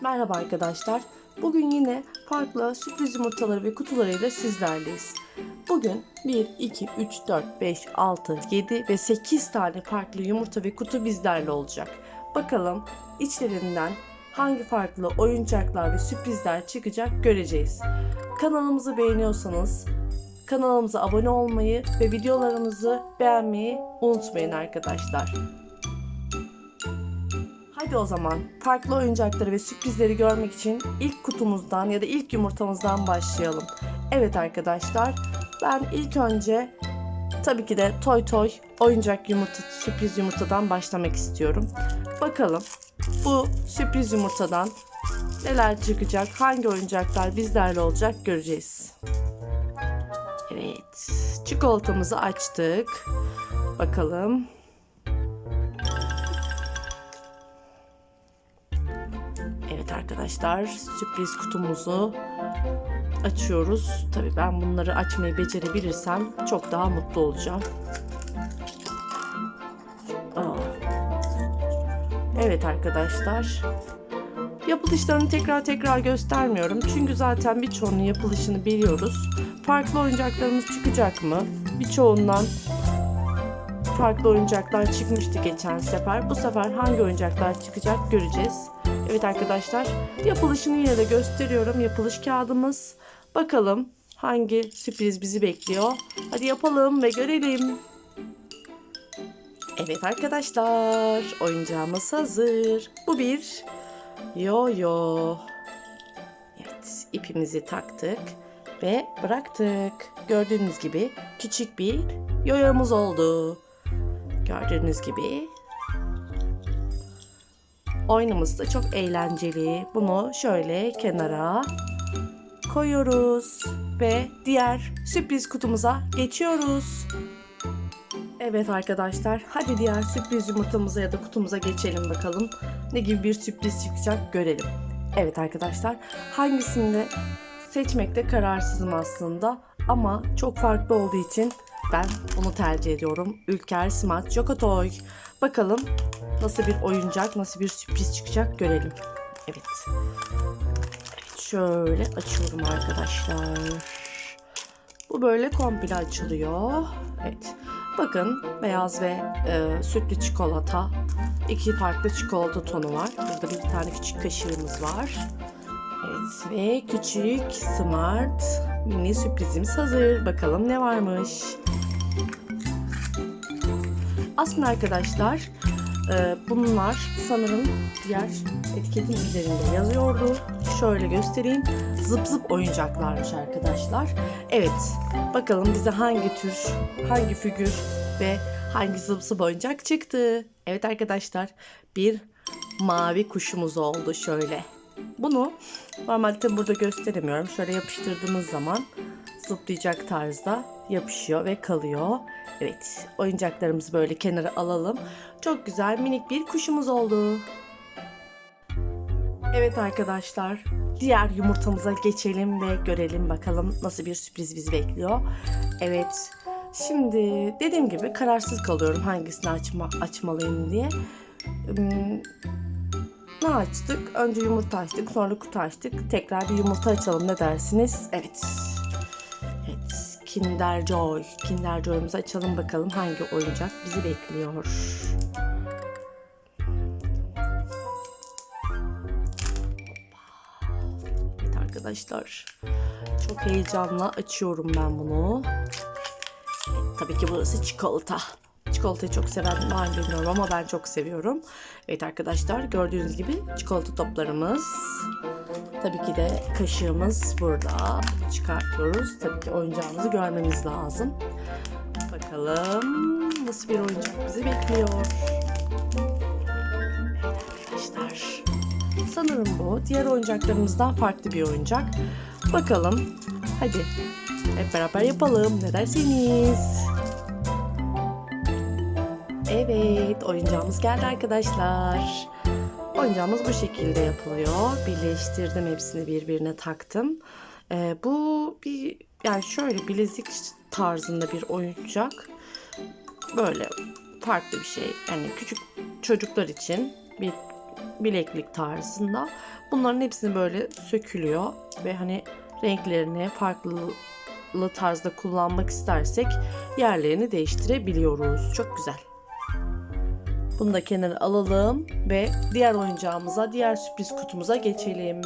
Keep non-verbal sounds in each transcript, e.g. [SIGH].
Merhaba arkadaşlar. Bugün yine farklı sürpriz yumurtaları ve kutularıyla sizlerleyiz. Bugün 1, 2, 3, 4, 5, 6, 7 ve 8 tane farklı yumurta ve kutu bizlerle olacak. Bakalım içlerinden hangi farklı oyuncaklar ve sürprizler çıkacak göreceğiz. Kanalımızı beğeniyorsanız kanalımıza abone olmayı ve videolarımızı beğenmeyi unutmayın arkadaşlar. Hadi o zaman farklı oyuncakları ve sürprizleri görmek için ilk kutumuzdan ya da ilk yumurtamızdan başlayalım. Evet arkadaşlar ben ilk önce tabii ki de Toy Toy oyuncak yumurta sürpriz yumurtadan başlamak istiyorum. Bakalım bu sürpriz yumurtadan neler çıkacak, hangi oyuncaklar bizlerle olacak göreceğiz. Evet çikolatamızı açtık. Bakalım arkadaşlar sürpriz kutumuzu açıyoruz. Tabii ben bunları açmayı becerebilirsem çok daha mutlu olacağım. Aa. Evet arkadaşlar. Yapılışlarını tekrar tekrar göstermiyorum. Çünkü zaten birçoğunun yapılışını biliyoruz. Farklı oyuncaklarımız çıkacak mı? Birçoğundan farklı oyuncaklar çıkmıştı geçen sefer. Bu sefer hangi oyuncaklar çıkacak göreceğiz. Evet arkadaşlar yapılışını yine de gösteriyorum. Yapılış kağıdımız. Bakalım hangi sürpriz bizi bekliyor. Hadi yapalım ve görelim. Evet arkadaşlar oyuncağımız hazır. Bu bir yo-yo. Evet ipimizi taktık ve bıraktık. Gördüğünüz gibi küçük bir yoyomuz oldu. Gördüğünüz gibi Oyunumuz da çok eğlenceli. Bunu şöyle kenara koyuyoruz ve diğer sürpriz kutumuza geçiyoruz. Evet arkadaşlar, hadi diğer sürpriz yumurtamıza ya da kutumuza geçelim bakalım. Ne gibi bir sürpriz çıkacak görelim. Evet arkadaşlar, hangisini seçmekte kararsızım aslında ama çok farklı olduğu için ben bunu tercih ediyorum. Ülker Smart Jokotoy. Bakalım nasıl bir oyuncak, nasıl bir sürpriz çıkacak görelim. Evet. Evet şöyle açıyorum arkadaşlar. Bu böyle komple açılıyor. Evet. Bakın beyaz ve e, sütlü çikolata. İki farklı çikolata tonu var. Burada bir tane küçük kaşığımız var. Evet ve küçük smart mini sürprizimiz hazır. Bakalım ne varmış. Aslında arkadaşlar e, bunlar sanırım diğer etiketin üzerinde yazıyordu. Şöyle göstereyim. Zıp zıp oyuncaklarmış arkadaşlar. Evet bakalım bize hangi tür, hangi figür ve hangi zıp zıp oyuncak çıktı. Evet arkadaşlar bir mavi kuşumuz oldu şöyle. Bunu normalde burada gösteremiyorum. Şöyle yapıştırdığımız zaman zıplayacak tarzda yapışıyor ve kalıyor. Evet oyuncaklarımızı böyle kenara alalım. Çok güzel minik bir kuşumuz oldu. Evet arkadaşlar diğer yumurtamıza geçelim ve görelim bakalım nasıl bir sürpriz bizi bekliyor. Evet şimdi dediğim gibi kararsız kalıyorum hangisini açma, açmalıyım diye. Ne açtık? Önce yumurta açtık sonra kutu açtık. Tekrar bir yumurta açalım ne dersiniz? Evet. Evet Kinder Joy. Kinder Joy'umuzu açalım bakalım hangi oyuncak bizi bekliyor. Evet arkadaşlar. Çok heyecanla açıyorum ben bunu. Evet, tabii ki burası çikolata. Çikolatayı çok seven var bilmiyorum ama ben çok seviyorum. Evet arkadaşlar gördüğünüz gibi çikolata toplarımız. Tabii ki de kaşığımız burada. Çıkartıyoruz. Tabii ki oyuncağımızı görmemiz lazım. Bakalım nasıl bir oyuncak bizi bekliyor. Evet arkadaşlar. Sanırım bu. Diğer oyuncaklarımızdan farklı bir oyuncak. Bakalım. Hadi hep beraber yapalım. Ne dersiniz? Evet, oyuncağımız geldi arkadaşlar. Oyuncağımız bu şekilde yapılıyor. Birleştirdim hepsini birbirine taktım. Ee, bu bir yani şöyle bilezik tarzında bir oyuncak. Böyle farklı bir şey. Yani küçük çocuklar için bir bileklik tarzında. Bunların hepsini böyle sökülüyor ve hani renklerini farklı tarzda kullanmak istersek yerlerini değiştirebiliyoruz. Çok güzel. Bunu da kenara alalım ve diğer oyuncağımıza, diğer sürpriz kutumuza geçelim.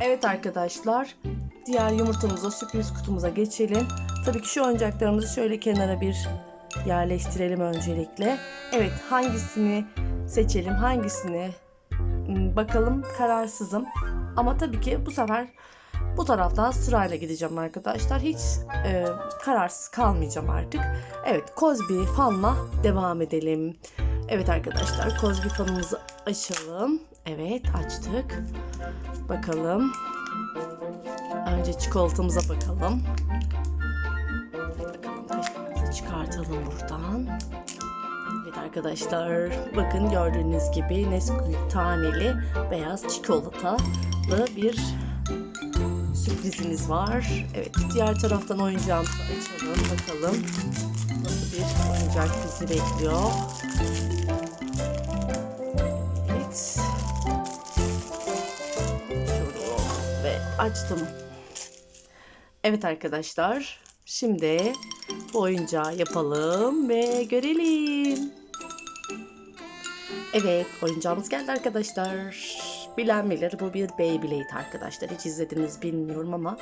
Evet arkadaşlar, diğer yumurtamıza, sürpriz kutumuza geçelim. Tabii ki şu oyuncaklarımızı şöyle kenara bir yerleştirelim öncelikle. Evet, hangisini seçelim, hangisini Hmm, bakalım kararsızım. Ama tabii ki bu sefer bu taraftan sırayla gideceğim arkadaşlar. Hiç e, kararsız kalmayacağım artık. Evet Kozbi fanla devam edelim. Evet arkadaşlar Kozbi fanımızı açalım. Evet açtık. Bakalım. Önce çikolatamıza bakalım. Bakalım kaşığımızı çıkartalım buradan. Evet arkadaşlar bakın gördüğünüz gibi Nesquik taneli beyaz çikolatalı bir sürprizimiz var. Evet diğer taraftan oyuncağımızı açalım bakalım nasıl bir oyuncak bizi bekliyor. Evet. Ve açtım. Evet arkadaşlar şimdi bu oyuncağı yapalım ve görelim. Evet oyuncağımız geldi arkadaşlar. Bilen bilir bu bir Beyblade arkadaşlar. Hiç izlediniz bilmiyorum ama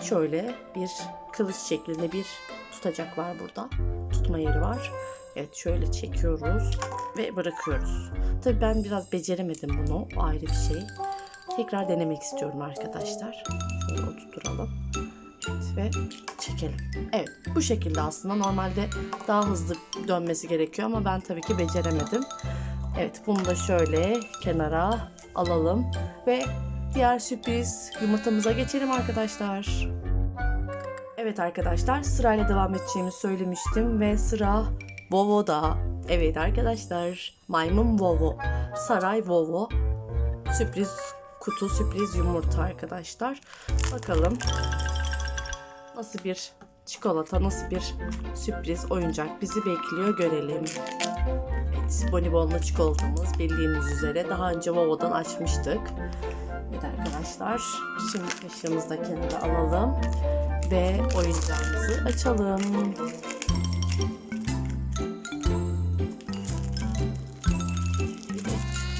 şöyle bir kılıç şeklinde bir tutacak var burada. Tutma yeri var. Evet şöyle çekiyoruz ve bırakıyoruz. Tabii ben biraz beceremedim bunu. O ayrı bir şey. Tekrar denemek istiyorum arkadaşlar. Şöyle oturtalım. Evet ve çekelim. Evet bu şekilde aslında normalde daha hızlı dönmesi gerekiyor ama ben tabii ki beceremedim. Evet bunu da şöyle kenara alalım ve diğer sürpriz yumurtamıza geçelim arkadaşlar. Evet arkadaşlar sırayla devam edeceğimi söylemiştim ve sıra Vovo'da. Evet arkadaşlar maymun Vovo, saray Vovo, sürpriz kutu sürpriz yumurta arkadaşlar. Bakalım nasıl bir çikolata, nasıl bir sürpriz oyuncak bizi bekliyor görelim. Evet, bonibonlu çikolatamız bildiğiniz üzere daha önce Vovo'dan açmıştık. Evet arkadaşlar, şimdi kaşığımızı da kenara alalım ve oyuncağımızı açalım.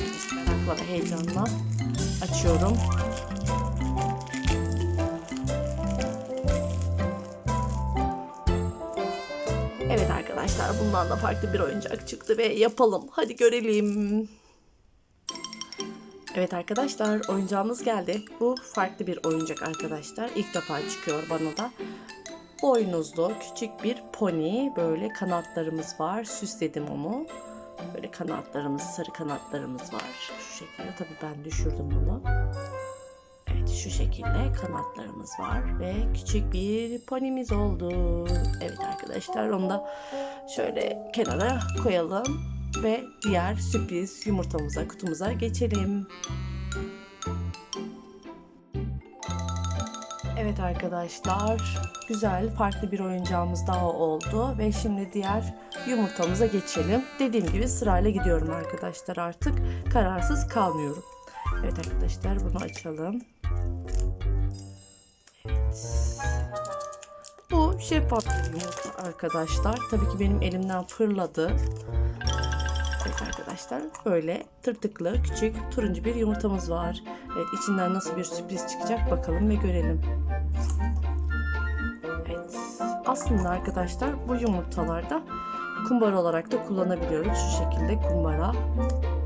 Evet, merakla ve heyecanla açıyorum. Arkadaşlar bundan da farklı bir oyuncak çıktı ve yapalım. Hadi görelim. Evet arkadaşlar oyuncağımız geldi. Bu farklı bir oyuncak arkadaşlar. İlk defa çıkıyor bana da. Boynuzlu küçük bir pony. Böyle kanatlarımız var. Süsledim onu. Böyle kanatlarımız, sarı kanatlarımız var. Şu şekilde tabii ben düşürdüm bunu. Şu şekilde kanatlarımız var ve küçük bir ponimiz oldu. Evet arkadaşlar onu da şöyle kenara koyalım ve diğer sürpriz yumurtamıza kutumuza geçelim. Evet arkadaşlar güzel farklı bir oyuncağımız daha oldu ve şimdi diğer yumurtamıza geçelim. Dediğim gibi sırayla gidiyorum arkadaşlar artık kararsız kalmıyorum. Evet arkadaşlar bunu açalım. Bu şeffaf yumurta arkadaşlar. Tabii ki benim elimden fırladı. Evet arkadaşlar böyle tırtıklı küçük turuncu bir yumurtamız var. Evet içinden nasıl bir sürpriz çıkacak bakalım ve görelim. Evet aslında arkadaşlar bu yumurtalarda kumbara olarak da kullanabiliyoruz. Şu şekilde kumbara.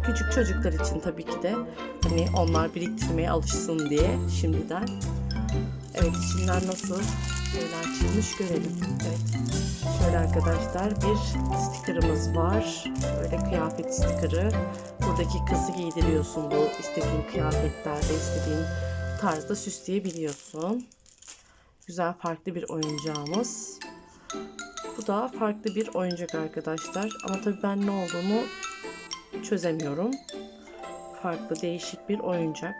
Küçük çocuklar için tabii ki de hani onlar biriktirmeye alışsın diye şimdiden. Evet içinden nasıl şeyler çıkmış görelim. Evet. Şöyle arkadaşlar bir stikerimiz var. Böyle kıyafet stikeri. Buradaki kızı giydiriyorsun bu istediğin kıyafetlerde istediğin tarzda süsleyebiliyorsun. Güzel farklı bir oyuncağımız. Bu da farklı bir oyuncak arkadaşlar. Ama tabii ben ne olduğunu çözemiyorum. Farklı değişik bir oyuncak.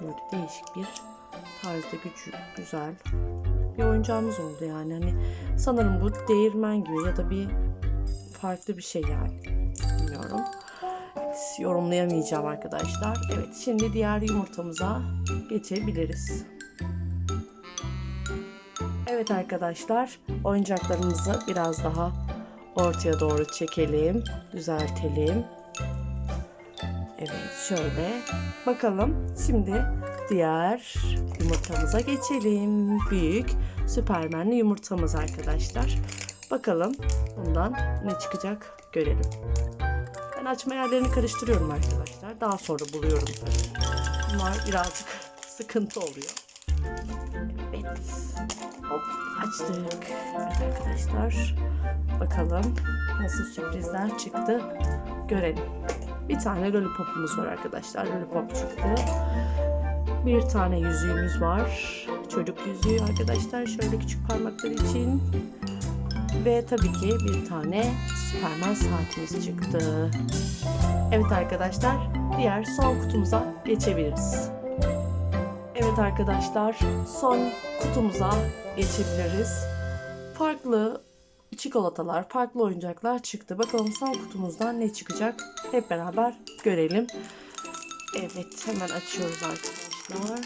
Böyle değişik bir tarzda gücü güzel. bir oyuncağımız oldu yani. Hani sanırım bu değirmen gibi ya da bir farklı bir şey yani. Bilmiyorum. Evet, yorumlayamayacağım arkadaşlar. Evet şimdi diğer yumurtamıza geçebiliriz. Evet arkadaşlar oyuncaklarımızı biraz daha ortaya doğru çekelim, düzeltelim. Evet şöyle bakalım şimdi diğer yumurtamıza geçelim. Büyük süpermenli yumurtamız arkadaşlar. Bakalım bundan ne çıkacak görelim. Ben açma yerlerini karıştırıyorum arkadaşlar. Daha sonra buluyorum. Bunlar birazcık [LAUGHS] sıkıntı oluyor. Evet. Hop açtık. Arkadaşlar. Bakalım nasıl sürprizler çıktı görelim. Bir tane lollipopumuz var arkadaşlar. Lollipop çıktı. Bir tane yüzüğümüz var. Çocuk yüzüğü arkadaşlar. Şöyle küçük parmaklar için. Ve tabii ki bir tane Superman saatimiz çıktı. Evet arkadaşlar. Diğer son kutumuza geçebiliriz. Evet arkadaşlar. Son kutumuza geçebiliriz. Farklı çikolatalar, farklı oyuncaklar çıktı. Bakalım son kutumuzdan ne çıkacak? Hep beraber görelim. Evet, hemen açıyoruz arkadaşlar.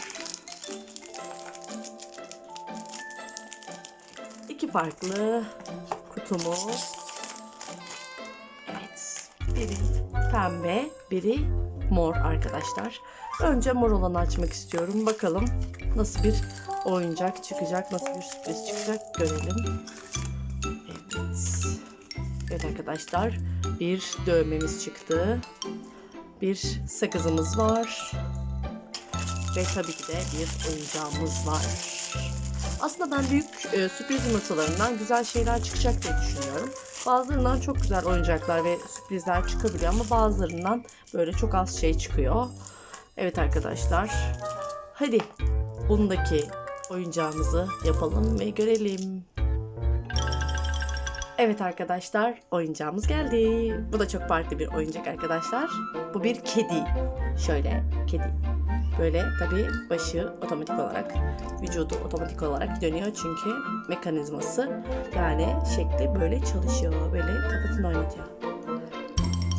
İki farklı kutumuz. Evet, biri pembe, biri mor arkadaşlar. Önce mor olanı açmak istiyorum. Bakalım nasıl bir oyuncak çıkacak, nasıl bir sürpriz çıkacak görelim. Evet. Arkadaşlar bir dövmemiz çıktı. Bir sakızımız var. Ve tabii ki de bir oyuncağımız var. Aslında ben büyük e, sürpriz yumurtalarından güzel şeyler çıkacak diye düşünüyorum. Bazılarından çok güzel oyuncaklar ve sürprizler çıkabiliyor ama bazılarından böyle çok az şey çıkıyor. Evet arkadaşlar. Hadi bundaki oyuncağımızı yapalım ve görelim. Evet arkadaşlar oyuncağımız geldi. Bu da çok farklı bir oyuncak arkadaşlar. Bu bir kedi. Şöyle kedi. Böyle tabii başı otomatik olarak, vücudu otomatik olarak dönüyor çünkü mekanizması yani şekli böyle çalışıyor. Böyle kafasını oynatıyor.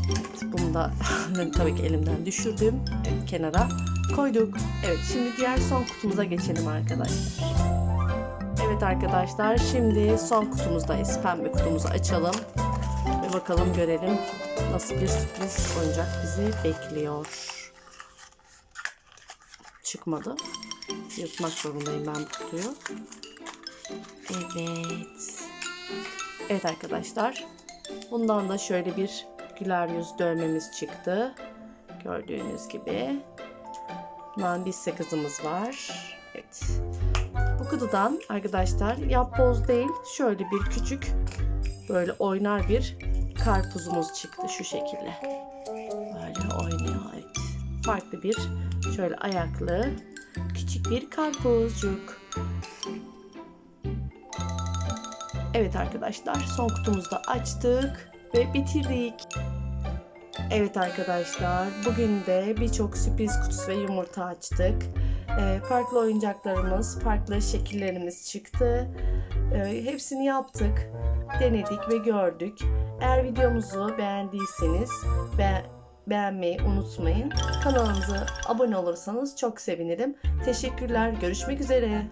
Evet, bunu da [LAUGHS] tabii ki elimden düşürdüm. Evet, kenara koyduk. Evet şimdi diğer son kutumuza geçelim arkadaşlar. Evet arkadaşlar şimdi son kutumuzdayız. Pembe kutumuzu açalım. Ve bakalım görelim nasıl bir sürpriz oyuncak bizi bekliyor. Çıkmadı. Yırtmak zorundayım ben bu kutuyu. Evet. Evet arkadaşlar. Bundan da şöyle bir güler yüz dövmemiz çıktı. Gördüğünüz gibi. Bundan bir sakızımız var. Evet. Bu kutudan arkadaşlar yapboz değil şöyle bir küçük böyle oynar bir karpuzumuz çıktı şu şekilde. Böyle oynuyor. Evet. Farklı bir şöyle ayaklı küçük bir karpuzcuk. Evet arkadaşlar son kutumuzu da açtık ve bitirdik. Evet arkadaşlar bugün de birçok sürpriz kutusu ve yumurta açtık. Ee, farklı oyuncaklarımız, farklı şekillerimiz çıktı. Ee, hepsini yaptık, denedik ve gördük. Eğer videomuzu beğendiyseniz be beğenmeyi unutmayın. Kanalımıza abone olursanız çok sevinirim. Teşekkürler, görüşmek üzere.